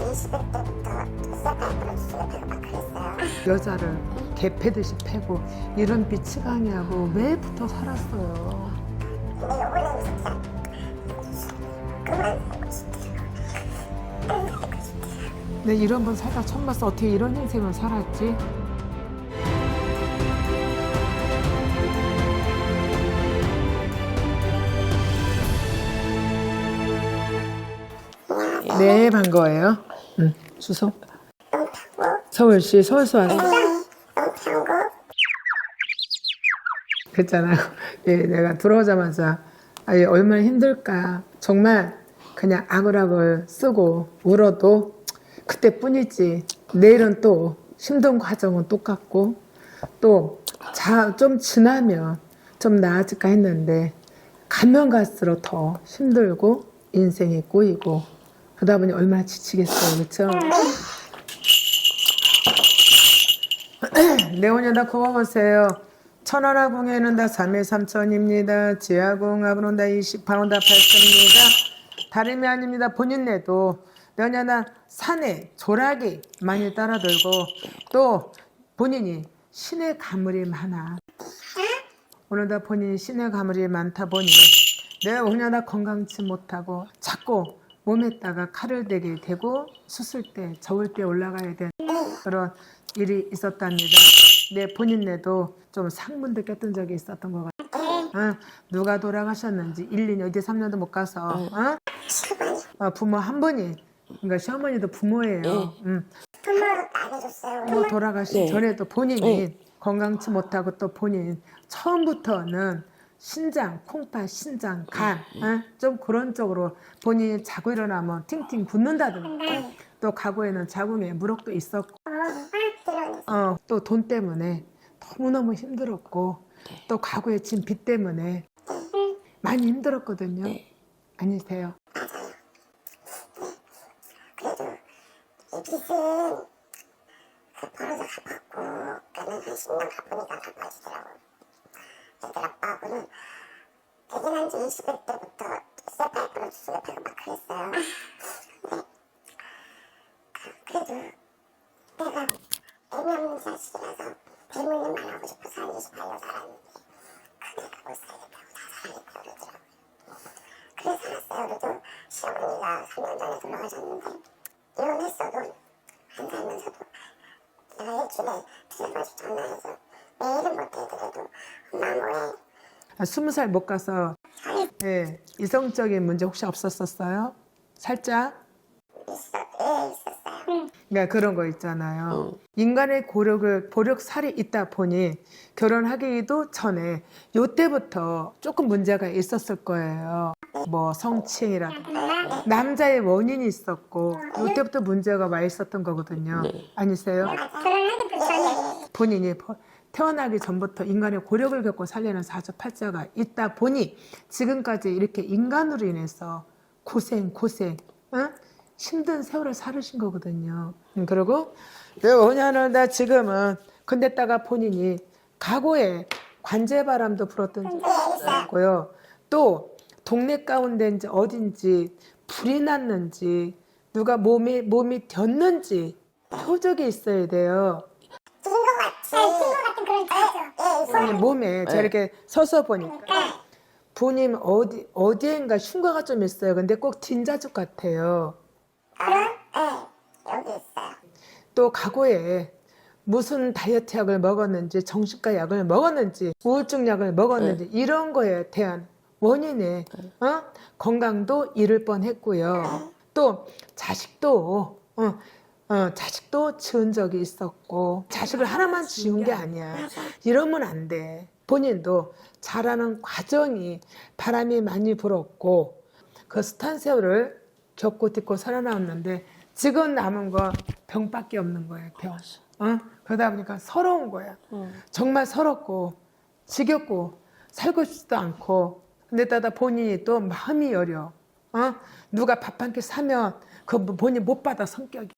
20대 때부터 쇠파이프로 수술을 막 그랬어요. 여자를 개패듯이 패고 이런 비치강이하고 왜 붙어 살았어요? 근데. 내 이런 분 살다 처음 봤어. 어떻게 이런 인생을 살았지? 네, 반가워요. 응, 주소. 영평구, 서울시 서울서 왔어. 영평구, 그랬잖아요. 예, 내가 들어오자마자 아, 얘 얼마나 힘들까. 정말 그냥 아글아글 쓰고 울어도 그때뿐이지. 내일은 또 힘든 과정은 똑같고 또 좀 지나면 좀 나아질까 했는데 가면 갈수록 더 힘들고 인생이 꼬이고 그러다 보니 얼마나 지치겠어요. 그렇죠? 네오냐다 그거 보세요. 천하라궁에는 다 3일 3천입니다. 지하궁합은 온다 28온다 8천입니다. 다름이 아닙니다. 본인네도 네오냐다 산에 조락이 많이 따라들고 또 본인이 신의 가물이 많아. 오늘도 본인이 신의 가물이 많다 보니 내가 오냐다 건강치 못하고 자꾸 몸에다가 칼을 대게 되고 수술 때 저울 때 올라가야 되는 그런 일이 있었답니다. 내 본인네도 좀 상문도 꼈던 적이 있었던 것 같아. 어? 누가 돌아가셨는지 1, 2년, 어디 3년도 못 가서 어? 어, 부모 한 분이 그러니까 시어머니도 부모예요. 음. 부모로 안 해줬어요. 뭐 돌아가시 네. 전에도 본인이 건강치 못하고 또 본인 처음부터는 신장, 콩팥, 신장, 간, 어? 좀 그런 쪽으로 본인이 자고 일어나면 팅팅 붓는다든가. 또 과거에는 자궁에 무럭도 있었고. 어, 또 돈 때문에 너무너무 힘들었고. 또 과거에 진 빚 때문에 많이 힘들었거든요. 아니세요? 그래도 이 빚은 그 벌어서 갚았고 그는 한 10년 갚으니까 갚아지더라고. 애들 아빠하고는 대견한 지 20대 때부터 쇠파이프로 수술을 하고 막 그랬어요. 근데 그래도 내가 애미 없는 자식이라서 대물림만 하고 싶어서 한 28년 살았는데 그 내가 못 살겠다고 다 살겠다고 그러더라고요. 그래 살았어요. 그래도 시어머니가 3년 전에 돌아가셨는데 이혼했어도 안 살면서도 내가 일주일에 두세 번씩 전화해서 매일은 못 해드려도 엄마 뭐해? 아, 스무 살 못 가서 예, 이성적인 문제 혹시 없었었어요? 살짝? 있어, 예 있었어요. 그러니까 그런 거 있잖아요. 인간의 고력을 보력살이 있다 보니 결혼하기도 전에 요때부터 조금 문제가 있었을 거예요. 뭐 성추행이라든가 남자의 원인이 있었고 요때부터 문제가 와 있었던 거거든요. 아니세요? 결혼하기도 전에 본인이 버- 태어나기 전부터 인간의 고력을 겪고 살려는 사주팔자가 있다 보니 지금까지 이렇게 인간으로 인해서 고생 고생 응? 힘든 세월을 살으신 거거든요. 음, 그리고 왜 오냐는 나 지금은 근데다가 본인이 과거에 관제바람도 불었던 적이 있고요. 또 동네 가운데인지 어딘지 불이 났는지 누가 몸이 몸이 뀌었는지 표적이 있어야 돼요. 같이 낀것 같은 예 있어요. 아니, 몸에 제가 이렇게 서서 보니까 부님 어디 어디엔가 흉과가 좀 있어요. 근데 꼭 진자죽 같아요. 그럼 예 여기 있어요. 또 과거에 무슨 다이어트 약을 먹었는지 정신과 약을 먹었는지 우울증 약을 먹었는지 이런 거에 대한 원인에 어? 건강도 잃을 뻔했고요. 또 자식도 어, 어, 자식도 지은 적이 있었고 자식을 하나만 지은 게 아니야. 이러면 안 돼. 본인도 자라는 과정이 바람이 많이 불었고 그 숱한 세월을 겪고 딛고 살아남았는데 지금 남은 거 병밖에 없는 거예요. 병. 어? 그러다 보니까 서러운 거야. 정말 서럽고 지겹고 살고 싶지도 않고 근데 따다 본인이 또 마음이 여려. 어? 누가 밥 한 끼 사면 그 본인 못 받아 성격이.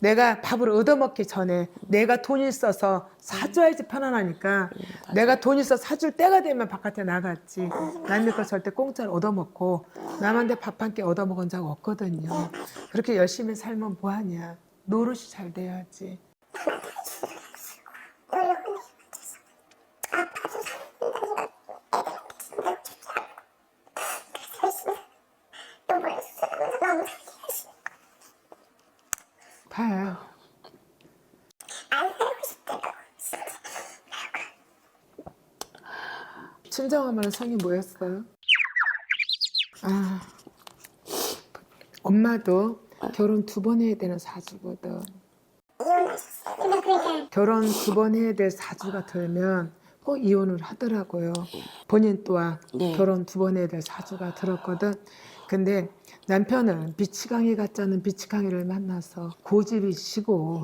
내가 밥을 얻어먹기 전에 내가 돈 있어서 사줘야지 편안하니까 내가 돈 있어 사줄 때가 되면 바깥에 나갔지. 남의 거 절대 공짜로 얻어먹고 남한테 밥 한 끼 얻어먹은 적 없거든요. 그렇게 열심히 살면 뭐하냐. 노릇이 잘 돼야지 노력은 해요. 아빠도 산다니까 애들한테 준다고 주지 않고 그래서 열심히 요번에 수술하면서 너무 살기 봐요 안 살고 싶더라고 친정엄마는 성이 뭐였어요? 아 엄마도 결혼 두 번 해야 되는 사주거든 결혼 두 번 해야 될 사주가 들면 꼭 이혼을 하더라고요. 본인 또한 네. 결혼 두 번 해야 될 사주가 들었거든. 근데 남편은 비치강이 같지 않은 비치강이를 만나서 고집이 시고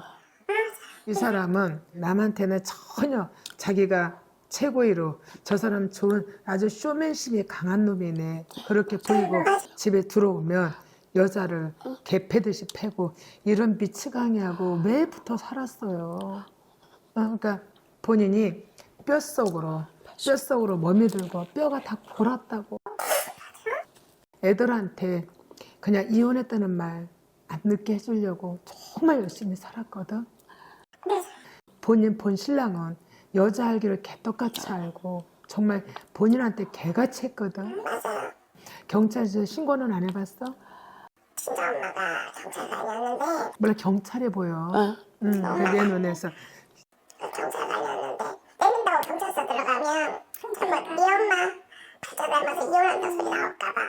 이 사람은 남한테는 전혀 자기가 최고위로 저 사람 좋은 아주 쇼맨십이 강한 놈이네 그렇게 보이고 집에 들어오면 여자를 개패듯이 패고 이런 미치광이하고 왜 붙어 살았어요. 어, 그러니까 본인이 뼛속으로 뼛속으로 몸이 들고 뼈가 다 골았다고 애들한테 그냥 이혼했다는 말안 듣게 해주려고 정말 열심히 살았거든. 본인 본 신랑은 여자 알기를 개떡같이 알고 정말 본인한테 개같이 했거든. 맞아요 경찰서 신고는 안 해봤어? 친정 엄마가 경찰 다녔는데 원래 경찰해 보여. 어? 응, 내 눈에서. 경찰 다녔는데 때린다고 경찰서 들어가면 정말 네 엄마 가짜 닮아서 이혼한다 소리 나올까봐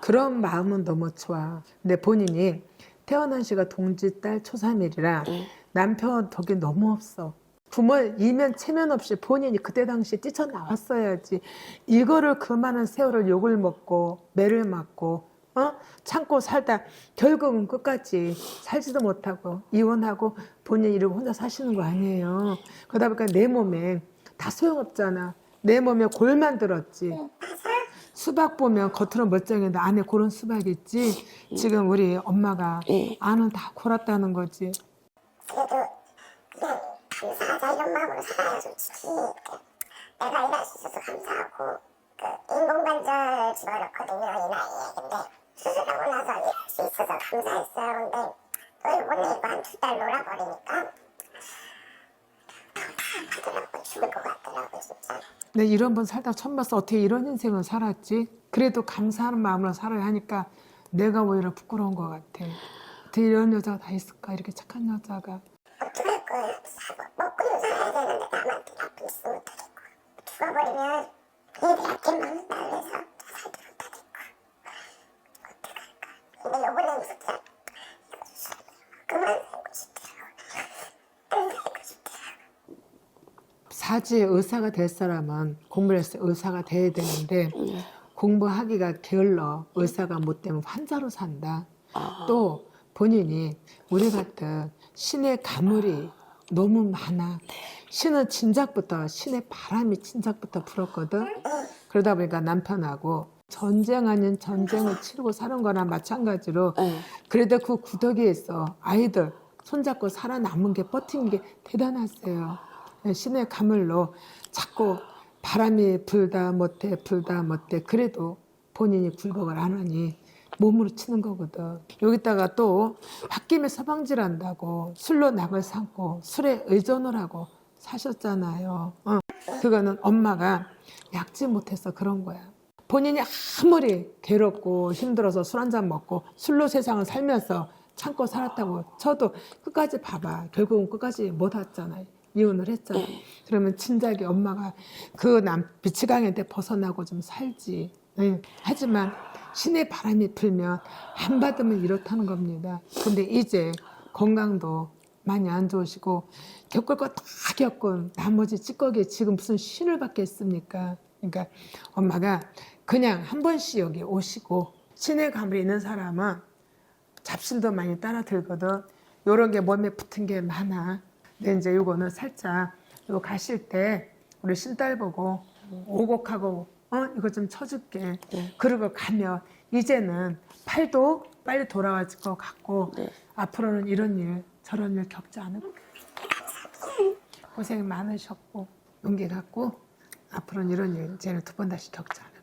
그런 마음은 너무 좋아. 근데 본인이 태어난 시가 동지 딸 초삼일이라 남편 덕이 너무 없어. 부모 이면 체면 없이 본인이 그때 당시에 뛰쳐나왔어야지. 이거를 그 많은 세월을 욕을 먹고 매를 맞고 어? 참고 살다 결국은 끝까지 살지도 못하고 이혼하고 본인 이러고 혼자 사시는 거 아니에요. 그러다 보니까 내 몸에 다 소용없잖아. 내 몸에 골만 들었지. 수박 보면 겉으로 멀쩡한데 안에 고른 수박 있지. 지금 우리 엄마가 예. 안은 다 골았다는 거지. 감사하자 이런 마음으로 살아요 솔직히 내가 일할 수 있어서 감사하고 그 인공관절 집어넣거든요 이 나이에 근데 수술하고 나서 일할 수 있어서 감사했어요 근데 또 이번에 이거 한두 달 놀아버리니까 답답하더라고 죽을 것 같더라고 진짜 근데 이런 번 살다 처음 봤어. 어떻게 이런 인생을 살았지? 그래도 감사하는 마음으로 살아야 하니까 내가 오히려 부끄러운 것 같아. 어떻게 이런 여자가 다 있을까? 이렇게 착한 여자가. 어떡할 거야 되는데 남한테 나쁜 짓 못하겠고 죽어버리면 얘들 아낌만 날려서 살도 못하겠고 어떡할까 근데 요번엔 진짜 그만 살고 사지의 의사가 될 사람은 공부를 해서 의사가 돼야 되는데 공부하기가 게을러 의사가 못 되면 환자로 산다. 또 본인이 우리 같은 신의 가물이 너무 많아. 신은 진작부터 신의 바람이 진작부터 불었거든. 그러다 보니까 남편하고 전쟁 아닌 전쟁을 치르고 사는 거나 마찬가지로 예. 그래도 그 구더기에서 아이들 손잡고 살아남은 게 버틴 게 대단하세요. 신의 가물로 자꾸 바람이 불다 못해 불다 못해 그래도 본인이 굴복을 안 하니 몸으로 치는 거거든. 여기다가 또 홧김에 서방질 한다고 술로 낙을 삼고 술에 의존을 하고 사셨잖아요. 어. 그거는 엄마가 약지 못해서 그런 거야. 본인이 아무리 괴롭고 힘들어서 술 한 잔 먹고 술로 세상을 살면서 참고 살았다고 쳐도 끝까지 봐봐. 결국은 끝까지 못 왔잖아요. 이혼을 했잖아. 그러면 진작에 엄마가 그 남 비치강한테 벗어나고 좀 살지. 예. 하지만 신의 바람이 불면 안 받으면 이렇다는 겁니다. 근데 이제 건강도 많이 안 좋으시고 겪을 거 다 겪은 나머지 찌꺼기에 지금 무슨 신을 받겠습니까? 그러니까 엄마가 그냥 한 번씩 여기 오시고 신의 감이 있는 사람은 잡신도 많이 따라 들거든. 요런 게 몸에 붙은 게 많아. 근데 이제 요거는 살짝 요 가실 때 우리 신딸 보고 오곡하고 어 이거 좀 쳐줄게. 그러고 가면 이제는 팔도 빨리 돌아올 것 같고 네. 앞으로는 이런 일 저런 일 겪지 않을 거예요. 고생 많으셨고 용기 갖고 앞으로는 이런 일 이제는 두 번 다시 겪지 않을.